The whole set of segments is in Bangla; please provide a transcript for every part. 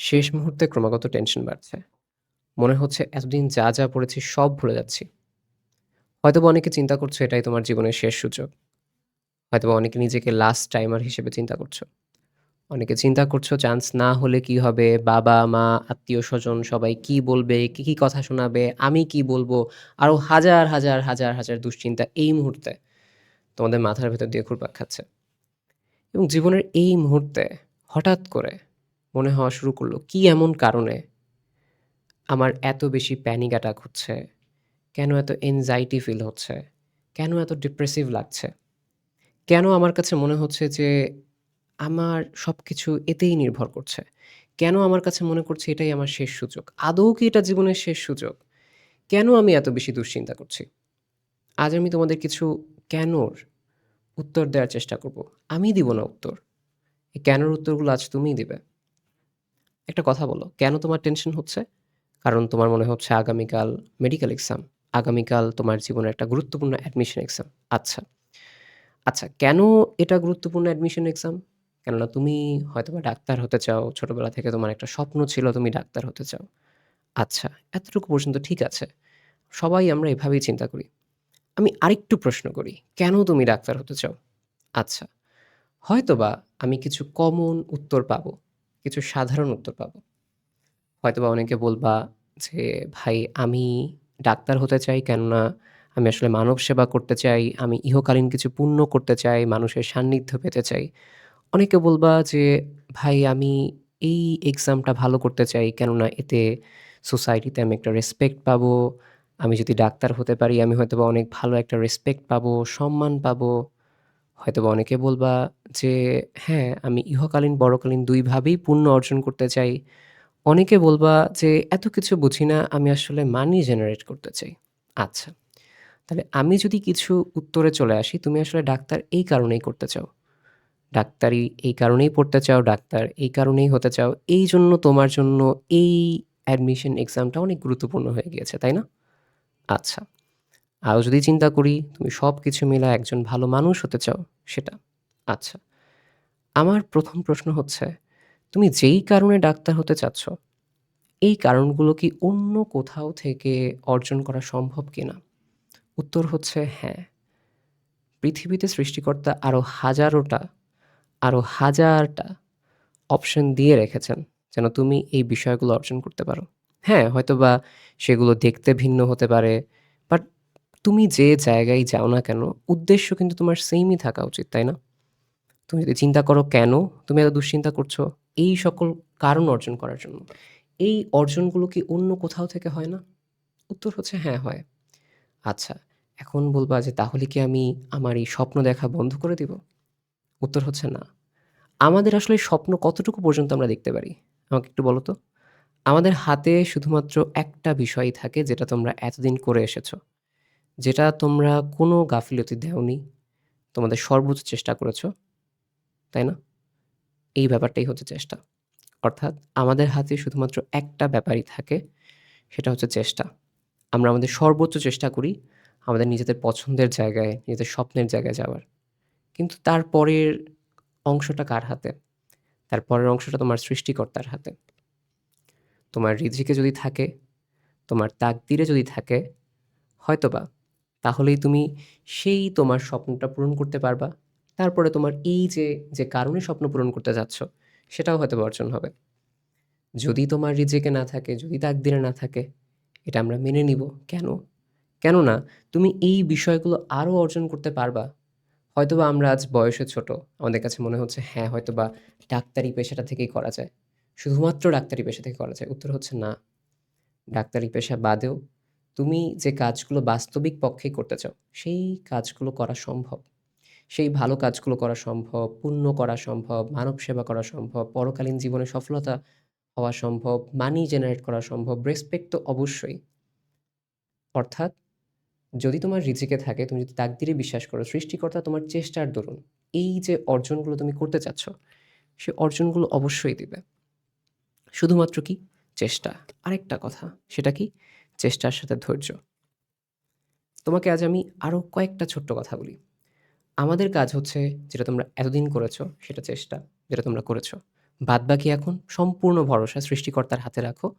শেষ মুহূর্তে ক্রমাগত টেনশন বাড়ছে। মনে হচ্ছে এতদিন যা, যা পড়েছি সব ভুলে যাচ্ছি। হয়তোবা অনেকে চিন্তা করছ এটাই তোমার জীবনের শেষ সুযোগ। হয়তোবা অনেকে নিজেকে লাস্ট টাইমার হিসেবে চিন্তা করছ। অনেকে চিন্তা করছ চান্স না হলে কি হবে? বাবা-মা, আত্মীয় স্বজন সবাই কি বলবে? কি, কি কথা শোনাবে? আমি কি বলব? আরও হাজার, হাজার, হাজার, হাজার দুশ্চিন্তা এই মুহূর্তে তোমাদের মাথার ভেতর দিয়ে ঘুরপাক খাচ্ছে। এবং জীবনের এই মুহূর্তে হঠাৎ করে মনে হওয়া শুরু করল, কি এমন কারণে আমার এত বেশি প্যানিক অ্যাটাক হচ্ছে? কেন এত এনজাইটি ফিল হচ্ছে? কেন এত ডিপ্রেসিভ লাগছে? কেন আমার কাছে মনে হচ্ছে যে আমার সবকিছু এতেই নির্ভর করছে? কেন আমার কাছে মনে করছে এটাই আমার শেষ সুযোগ? আদৌ কি এটা জীবনের শেষ সুযোগ? কেন আমি এত বেশি দুশ্চিন্তা করছি? আজ আমি তোমাদের কিছু কেনর উত্তর দেওয়ার চেষ্টা করব। আমি দিব না উত্তর। এই কেনর উত্তরগুলো আজ তুমিই দিবে। একটা কথা বলো, কেন তোমার টেনশন হচ্ছে? কারণ তোমার মনে হচ্ছে আগামীকাল মেডিকেল এক্সাম। আগামীকাল তোমার জীবনের একটা গুরুত্বপূর্ণ অ্যাডমিশন এক্সাম। আচ্ছা। আচ্ছা, কেন এটা গুরুত্বপূর্ণ অ্যাডমিশন এক্সাম? কেননা তুমি হয়তোবা ডাক্তার হতে চাও। ছোটবেলা থেকে তোমার একটা স্বপ্ন ছিল তুমি ডাক্তার হতে চাও। আচ্ছা, এতটুকু পর্যন্ত ঠিক আছে। সবাই আমরা এভাবেই চিন্তা করি। আমি আরেকটু প্রশ্ন করি, কেন তুমি ডাক্তার হতে চাও? আচ্ছা, হয়তোবা আমি কিছু কমন উত্তর পাবো। কিছু সাধারণ উত্তর পাবো। হয়তোবা অনেকে বলবা যে, "ভাই আমি ডাক্তার হতে চাই কেননা আমি আসলে মানব সেবা করতে চাই। আমি ইহকালীন কিছু পুণ্য করতে চাই, মানুষের সান্নিধ্য পেতে চাই।" অনেকে বলবা যে, "ভাই আমি এই এক্সামটা ভালো করতে চাই কেননা এতে সোসাইটিতে আমি একটা রেসপেক্ট পাবো। আমি যদি ডাক্তার হতে পারি আমি হয়তোবা অনেক ভালো একটা রেসপেক্ট পাবো, সম্মান পাবো।" হয়তোবা অনেকে বলবা যে, "হ্যাঁ, আমি ইহকালীন, পরকালীন ২ ভাবেই পুণ্য অর্জন করতে চাই।" অনেকে বলবা যে, "এত কিছু বুঝি না, আমি আসলে মানি জেনারেট করতে চাই।" আচ্ছা, তাহলে আমি যদি কিছু উত্তরে চলে আসি, তুমি আসলে ডাক্তার এই কারণেই করতে চাও। ডাক্তারি এই কারণেই পড়তে চাও, ডাক্তার এই কারণেই হতে চাও। এইজন্য তোমার জন্য এই অ্যাডমিশন এক্সামটা অনেক গুরুত্বপূর্ণ হয়ে গিয়েছে, তাই না? আচ্ছা, আরও যদি চিন্তা করি তুমি সব কিছু মিলায় একজন ভালো মানুষ হতে চাও, সেটা। আচ্ছা, আমার প্রথম প্রশ্ন হচ্ছে, তুমি যেই কারণে ডাক্তার হতে চাচ্ছ, এই কারণগুলো কি অন্য কোথাও থেকে অর্জন করা সম্ভব কিনা? উত্তর হচ্ছে হ্যাঁ। পৃথিবীতে সৃষ্টিকর্তা আরও হাজারোটা, আরও হাজারটা অপশন দিয়ে রেখেছেন যেন তুমি এই বিষয়গুলো অর্জন করতে পারো। হ্যাঁ, হয়তোবা সেগুলো দেখতে ভিন্ন হতে পারে। বাট তুমি যে জায়গায় যাও না কেন, উদ্দেশ্য কিন্তু তোমার সেইমই থাকা উচিত, তাই না? তুমি যদি চিন্তা করো কেন তুমি এত দুশ্চিন্তা করছ? এই সকল কারণ অর্জন করার জন্য। এই অর্জনগুলো কি অন্য কোথাও থেকে হয় না? উত্তর হচ্ছে হ্যাঁ, হয়। আচ্ছা, এখন বলবা যে তাহলে কি আমি আমার এই স্বপ্ন দেখা বন্ধ করে দিব? উত্তর হচ্ছে না। আমাদের আসলে স্বপ্ন কতটুকু পর্যন্ত আমরা দেখতে পারি? আমাকে একটু বলো তো? আমাদের হাতে শুধুমাত্র একটা বিষয়ই থাকে যেটা তোমরা এতদিন করে এসেছ। যেটা তোমরা কোনো গাফিলতি দেওনি। তোমাদের সর্বোচ্চ চেষ্টা করেছ। তাই না? এই ব্যাপারটাই হচ্ছে চেষ্টা। অর্থাৎ আমাদের হাতে শুধুমাত্র একটা ব্যাপারই থাকে, সেটা হচ্ছে চেষ্টা। আমরা আমাদের সর্বোচ্চ চেষ্টা করি আমাদের নিজেদের পছন্দের জায়গায়, নিজেদের স্বপ্নের জায়গায় যাওয়ার। কিন্তু তারপরের অংশটা কার হাতে? তারপরের অংশটা তোমার সৃষ্টিকর্তার হাতে। তোমার রিজিকে যদি থাকে, তোমার তাকদিরে যদি থাকে, হয়তোবা তাহলেই তুমি সেই তোমার স্বপ্নটা পূরণ করতে পারবা। তারপরে তোমার এই যে, যে কারণে স্বপ্ন পূরণ করতে যাচ্ছ, সেটাও হয়তো অর্জন হবে। যদি তোমার রিজেকে না থাকে, যদি তাকদিরে না থাকে, এটা আমরা মেনে নিব। কেন? কেননা তুমি এই বিষয়গুলো আরও অর্জন করতে পারবা। হয়তোবা আমরা আজ বয়সে ছোট। আমাদের কাছে মনে হচ্ছে হ্যাঁ, হয়তোবা ডাক্তারি পেশাটা থেকেই করা যায়। শুধুমাত্র ডাক্তারি পেশা থেকে করা যায়। উত্তর হচ্ছে না। ডাক্তারি পেশা বাদেও তুমি যে কাজগুলো বাস্তবিক পক্ষে করতে চাও, সেই কাজগুলো করা সম্ভব। সেই ভালো কাজগুলো করা সম্ভব, পুণ্য করা সম্ভব, মানব সেবা করা সম্ভব, পরকালীন জীবনে সফলতা হওয়া সম্ভব, মানি জেনারেট করা সম্ভব, রেসপেক্ট তো অবশ্যই। অর্থাৎ যদি তোমার রিজিকে থাকে, তুমি যদি তাকদিরে বিশ্বাস করো, সৃষ্টিকর্তা তোমার চেষ্টার দরুন এই যে অর্জনগুলো তুমি করতে চাচ্ছ, সে অর্জনগুলো অবশ্যই দিবে। শুধুমাত্র কি? চেষ্টা। আরেকটা কথা, সেটা কি? চেষ্টার সাথে ধৈর্য। তোমাকে আজ আমি আরও কয়েকটা ছোট্ট কথা বলি। আমাদের কাজ হচ্ছে যেটা তোমরা এতদিন করেছ, সেটা চেষ্টা, যেটা তোমরা করেছ। বাদবাকি এখন সম্পূর্ণ ভরসা সৃষ্টিকর্তার হাতে রাখো।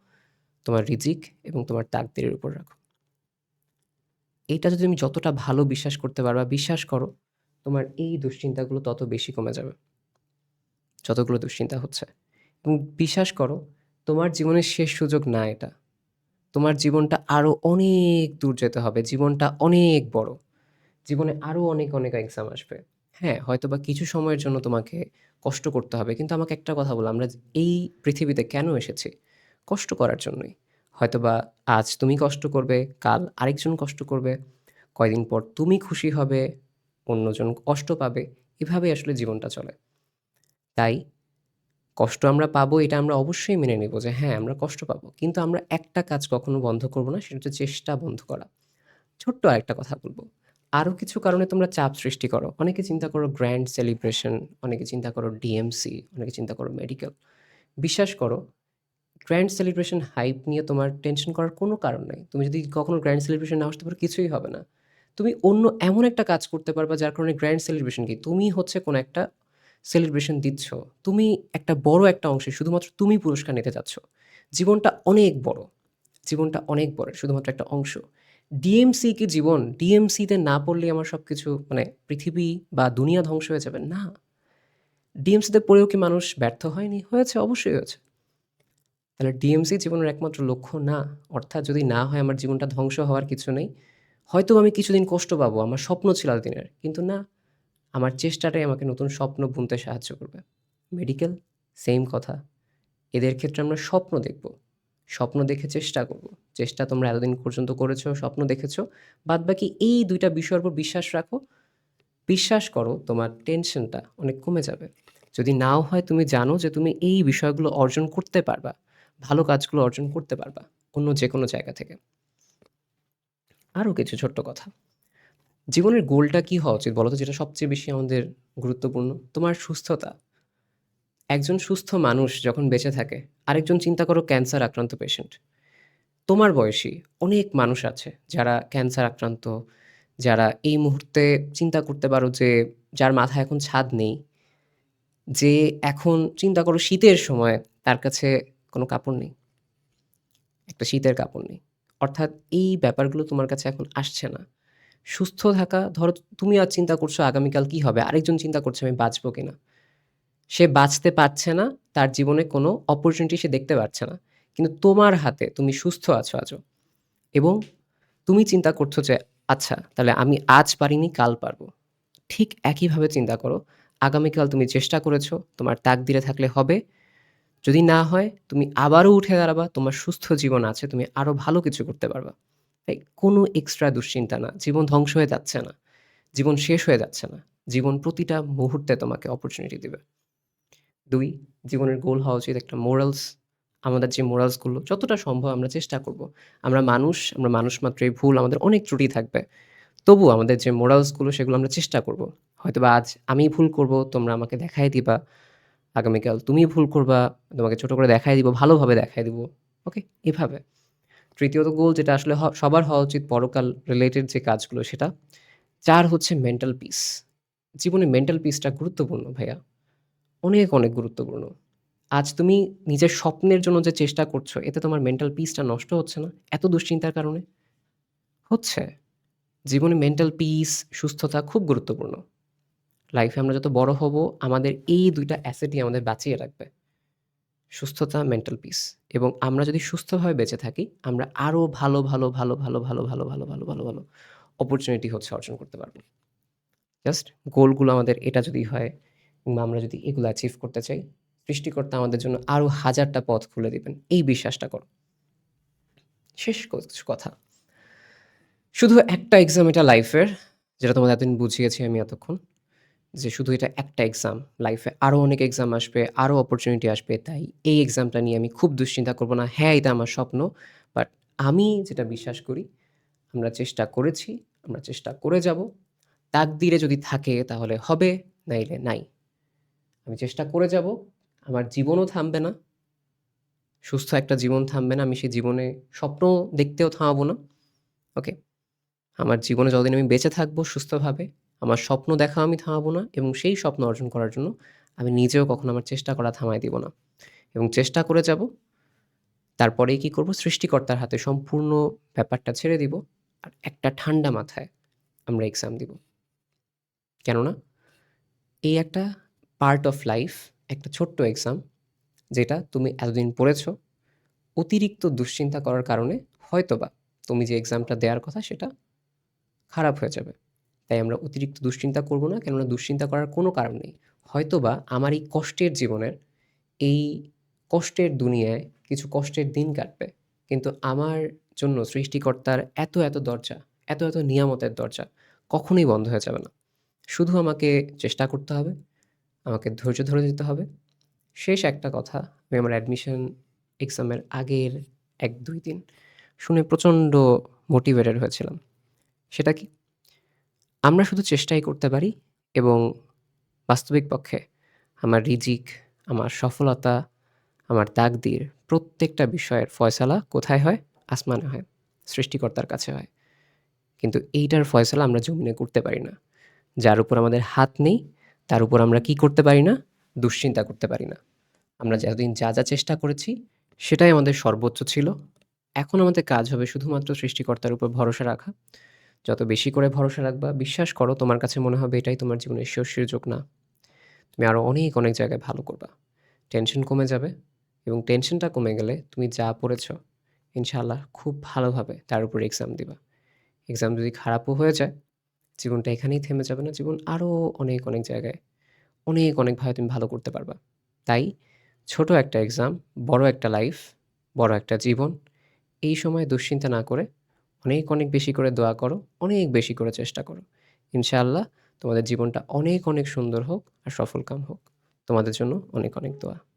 তোমার রিজিক এবং তোমার তাকদীরের উপর রাখো। এইটা যদি তুমি যতটা ভালো বিশ্বাস করতে পারবা, বিশ্বাস করো, তোমার এই দুশ্চিন্তাগুলো তত বেশি কমে যাবে। যতগুলো দুশ্চিন্তা হচ্ছে। এবং বিশ্বাস করো, তোমার জীবনের শেষ সুযোগ না এটা। তোমার জীবনটা আরও অনেক দূর যেতে হবে। জীবনটা অনেক বড়। জীবনে আরও অনেক, অনেক এক্সাম আসবে। হ্যাঁ, হয়তোবা কিছু সময়ের জন্য তোমাকে কষ্ট করতে হবে। কিন্তু আমাকে একটা কথা বলো, আমরা এই পৃথিবীতে কেন এসেছি? কষ্ট করার জন্যই। হয়তোবা আজ তুমি কষ্ট করবে, কাল আরেকজন কষ্ট করবে। কয়দিন পর তুমি খুশি হবে, অন্যজন কষ্ট পাবে। এভাবেই আসলে জীবনটা চলে। তাই কষ্ট আমরা পাবো এটা আমরা অবশ্যই মেনে নেব যে হ্যাঁ, আমরা কষ্ট পাবো। কিন্তু আমরা একটা কাজ কখনো বন্ধ করব না, সেটা হচ্ছে চেষ্টা বন্ধ করা। ছোট্ট আরেকটা কথা বলব আরও কিছু কারণে তোমরা চাপ সৃষ্টি করো। অনেকে চিন্তা করো গ্র্যান্ড সেলিব্রেশন, অনেকে চিন্তা করো ডিএমসি, অনেকে চিন্তা করো মেডিকেল। বিশ্বাস করো, গ্র্যান্ড সেলিব্রেশন হাইপ নিয়ে তোমার টেনশন করার কোনো কারণ নেই তুমি যদি কখনো গ্র্যান্ড সেলিব্রেশন না আসতে পারো কিছুই হবে না। তুমি অন্য এমন একটা কাজ করতে পারবা যার কারণে গ্র্যান্ড সেলিব্রেশন কি? তুমি হচ্ছে কোনো একটা সেলিব্রেশন দিচ্ছ। তুমি একটা বড় একটা অংশে শুধুমাত্র তুমি পুরস্কার নিতে চাচ্ছ। জীবনটা অনেক বড়। জীবনটা অনেক বড়। শুধুমাত্র একটা অংশ। ডিএমসি কি জীবন? ডিএমসিতে না পড়লেই আমার সবকিছু মানে পৃথিবী বা দুনিয়া ধ্বংস হয়ে যাবে? না। ডিএমসিতে পড়েও কি মানুষ ব্যর্থ হয়নি? হয়েছে, অবশ্যই হয়েছে। তাহলে ডিএমসি জীবনের একমাত্র লক্ষ্য না। অর্থাৎ যদি না হয় আমার জীবনটা ধ্বংস হওয়ার কিছু নেই। হয়তো আমি কিছুদিন কষ্ট পাবো। আমার স্বপ্ন ছিল এতদিনের। কিন্তু না, আমার চেষ্টাটাই আমাকে নতুন স্বপ্ন বুনতে সাহায্য করবে। মেডিকেল সেম কথা। এদের ক্ষেত্রে আমরা স্বপ্ন দেখব। স্বপ্ন দেখে চেষ্টা করব। চেষ্টা তোমরা এতদিন পর্যন্ত করেছ, স্বপ্ন দেখেছ। বাদবাকি এই দুইটা বিষয়ের উপর বিশ্বাস রাখো। বিশ্বাস করো তোমার টেনশনটা অনেক কমে যাবে। যদি নাও হয় তুমি জানো যে তুমি এই বিষয়গুলো অর্জন করতে পারবা। ভালো কাজগুলো অর্জন করতে পারবা। অন্য যে কোনো জায়গা থেকে। আরও কিছু ছোট্ট কথা। জীবনের গোলটা কি হওয়া উচিত বলো তো? যেটা সবচেয়ে বেশি আমাদের গুরুত্বপূর্ণ? তোমার সুস্থতা। একজন সুস্থ মানুষ যখন বেঁচে থাকে, আরেকজন চিন্তা করো ক্যান্সার আক্রান্ত পেশেন্ট। তোমার বয়সী অনেক মানুষ আছে যারা ক্যান্সার আক্রান্ত, যারা এই মুহূর্তে চিন্তা করতে পারো যে যার মাথায় এখন ছাদ নেই। যে এখন চিন্তা করো শীতের সময় তার কাছে কোনো কাপড় নেই। একটা শীতের কাপড় নেই। অর্থাৎ এই ব্যাপারগুলো তোমার কাছে এখন আসছে না। সুস্থ থাকা ধরো তুমি আজ চিন্তা করছ আগামীকাল কি হবে? আরেকজন চিন্তা করছে আমি বাঁচবো কিনা? সে বাঁচতে পারছে না। তার জীবনে কোনো অপরচুনিটি সে দেখতে পারছে না। কিন্তু তোমার হাতে তুমি সুস্থ আছো আজও। এবং তুমি চিন্তা করছ যে আচ্ছা তাহলে আমি আজ পারিনি কাল পারব। ঠিক একইভাবে চিন্তা করো। আগামীকাল তুমি চেষ্টা করেছ, তোমার তাকদিরে থাকলে হবে। যদি না হয় তুমি আবারও উঠে দাঁড়াবা। তোমার সুস্থ জীবন আছে। তুমি আরও ভালো কিছু করতে পারবা। তাই কোনো এক্সট্রা দুশ্চিন্তা না। জীবন ধ্বংস হয়ে যাচ্ছে না। জীবন শেষ হয়ে যাচ্ছে না। জীবন প্রতিটা মুহূর্তে তোমাকে অপরচুনিটি দিবে। দুই জীবনের গোল হওয়া উচিত একটা মোরালস। আমাদের যে মোরালসগুলো যতটা সম্ভব আমরা চেষ্টা করব। আমরা মানুষ, আমরা মানুষ মাত্রই ভুল। আমাদের অনেক ত্রুটি থাকবে। তবুও আমাদের যে মোরালসগুলো সেগুলো আমরা চেষ্টা করব। হয়তোবা আজ আমি ভুল করব, তোমরা আমাকে দেখাই দিবা। আগামীকাল তুমি ভুল করবা, তোমাকে ছোট করে দেখাই দিব, ভালোভাবে দেখাই দিব। ওকে? এভাবে। তৃতীয়ত গোল যেটা আসলে সবার হওয়া উচিত পরকাল রিলেটেড যে কাজগুলো সেটা। ৪ হচ্ছে মেন্টাল পিস। জীবনে মেন্টাল পিসটা গুরুত্বপূর্ণ ভাইয়া। অনেক, অনেক গুরুত্বপূর্ণ। আজ তুমি নিজের স্বপ্নের জন্য যে চেষ্টা করছ এতে তোমার মেন্টাল পিসটা নষ্ট হচ্ছে না? এত দুশ্চিন্তার কারণে? হচ্ছে। জীবনে মেন্টাল পিস, সুস্থতা খুব গুরুত্বপূর্ণ। লাইফে আমরা যত বড় হব আমাদের এই দুইটা অ্যাসেটই আমাদের বাঁচিয়ে রাখবে। সুস্থতা, মেন্টাল পিস। এবং আমরা যদি সুস্থভাবে বেঁচে থাকি, আমরা আরও ভালো, ভালো, ভালো, ভালো, ভালো, ভালো, ভালো, ভালো, ভালো, ভালো অপরচুনিটি হচ্ছে অর্জন করতে পারব। জাস্ট গোলগুলো আমাদের এটা যদি হয় কিংবা আমরা যদি এগুলো অ্যাচিভ করতে চাই, সৃষ্টিকর্তা আমাদের জন্য আরও হাজারটা পথ খুলে দিবেন। এই বিশ্বাসটা করো। শেষ কথা। শুধু একটা এক্সাম এটা লাইফের, যেটা তোমাদের এতদিন বুঝিয়েছি আমি এতক্ষণ। যে শুধু এটা একটা এক্সাম। লাইফে আরও অনেক এক্সাম আসবে, আরও অপরচুনিটি আসবে। তাই এই এক্সামটা নিয়ে আমি খুব দুশ্চিন্তা করব না। হ্যাঁ, এটা আমার স্বপ্ন। বাট আমি যেটা বিশ্বাস করি, আমরা চেষ্টা করেছি, আমরা চেষ্টা করে যাব। তাক তাকদিরে যদি থাকে তাহলে হবে, নাইলে নাই। আমি চেষ্টা করে যাব। আমার জীবনও থামবে না। সুস্থ একটা জীবন থামবে না। আমি সেই জীবনে স্বপ্ন দেখতেও থামাবো না। ওকে? আমার জীবনে যতদিন আমি বেঁচে থাকব সুস্থভাবে, আমার স্বপ্ন দেখা আমি থামাবো না এবং সেই স্বপ্ন অর্জন করার জন্য আমি নিজেও কখনো আমার চেষ্টা করা থামায় দিব না। এবং চেষ্টা করে যাব, তারপরেই কি করব? সৃষ্টিকর্তার হাতে সম্পূর্ণ ব্যাপারটা ছেড়ে দিব আর একটা ঠান্ডা মাথায় আমরা এক্সাম দিব। কেননা এই একটা পার্ট অফ লাইফ একটা ছোট্ট এক্সাম যেটা তুমি এতদিন পড়েছ, অতিরিক্ত দুশ্চিন্তা করার কারণে হয়তোবা তুমি যে এক্সামটা দেওয়ার কথা সেটা খারাপ হয়ে যাবে। তাই আমরা অতিরিক্ত দুশ্চিন্তা করব না, কেননা দুশ্চিন্তা করার কোনো কারণ নেই। হয়তোবা আমার এই কষ্টের জীবনের, এই কষ্টের দুনিয়ায় কিছু কষ্টের দিন কাটবে, কিন্তু আমার জন্য সৃষ্টিকর্তার এত এত দরজা, এত এত নিয়ামতের দরজা কখনোই বন্ধ হয়ে যাবে না। শুধু আমাকে চেষ্টা করতে হবে, আমাকে ধৈর্য ধরে যেতে হবে। শেষ একটা কথা, আমি আমার অ্যাডমিশন এক্সামের আগের এক দুই দিন শুনে প্রচণ্ড মোটিভেটেড হয়েছিলাম। সেটা কি? আমরা শুধু চেষ্টাই করতে পারি এবং বাস্তবিক পক্ষে আমার রিজিক, আমার সফলতা, আমার তাকদির প্রত্যেকটা বিষয়ের ফয়সালা কোথায় হয়? আসমানে হয়, সৃষ্টিকর্তার কাছে হয়। কিন্তু এইটার ফয়সালা আমরা জমিনে করতে পারি না। যার উপর আমাদের হাত নেই, তার উপর আমরা কি করতে পারি না? দুশ্চিন্তা করতে পারি না। আমরা যতদিন যা যা চেষ্টা করেছি, সেটাই আমাদের সর্বোচ্চ ছিল। এখন আমাদের কাজ হবে শুধুমাত্র সৃষ্টিকর্তার উপর ভরসা রাখা। যত বেশি করে ভরসা রাখবা, বিশ্বাস করো, তোমার কাছে মনে হবে এটাই তোমার জীবনের শেষ সুযোগ না। তুমি আরও অনেক অনেক জায়গায় ভালো করবা। টেনশন কমে যাবে এবং টেনশনটা কমে গেলে তুমি যা পড়েছ, ইনশাআল্লাহ খুব ভালোভাবে তার উপর এক্সাম দিবা। এক্সাম যদি খারাপও হয়ে যায়, জীবনটা এখানেই থেমে যাবে না। জীবন আরও অনেক অনেক জায়গায়, অনেক অনেকভাবে তুমি ভালো করতে পারবা। তাই ছোট একটা এক্সাম বড় একটা লাইফ বড় একটা জীবন, এই সময় দুশ্চিন্তা না করে অনেক অনেক বেশি করে দোয়া করো, অনেক বেশি করে চেষ্টা করো। ইনশাআল্লাহ তোমাদের জীবনটা অনেক অনেক সুন্দর হোক আর সফলকাম হোক। তোমাদের জন্য অনেক অনেক দোয়া।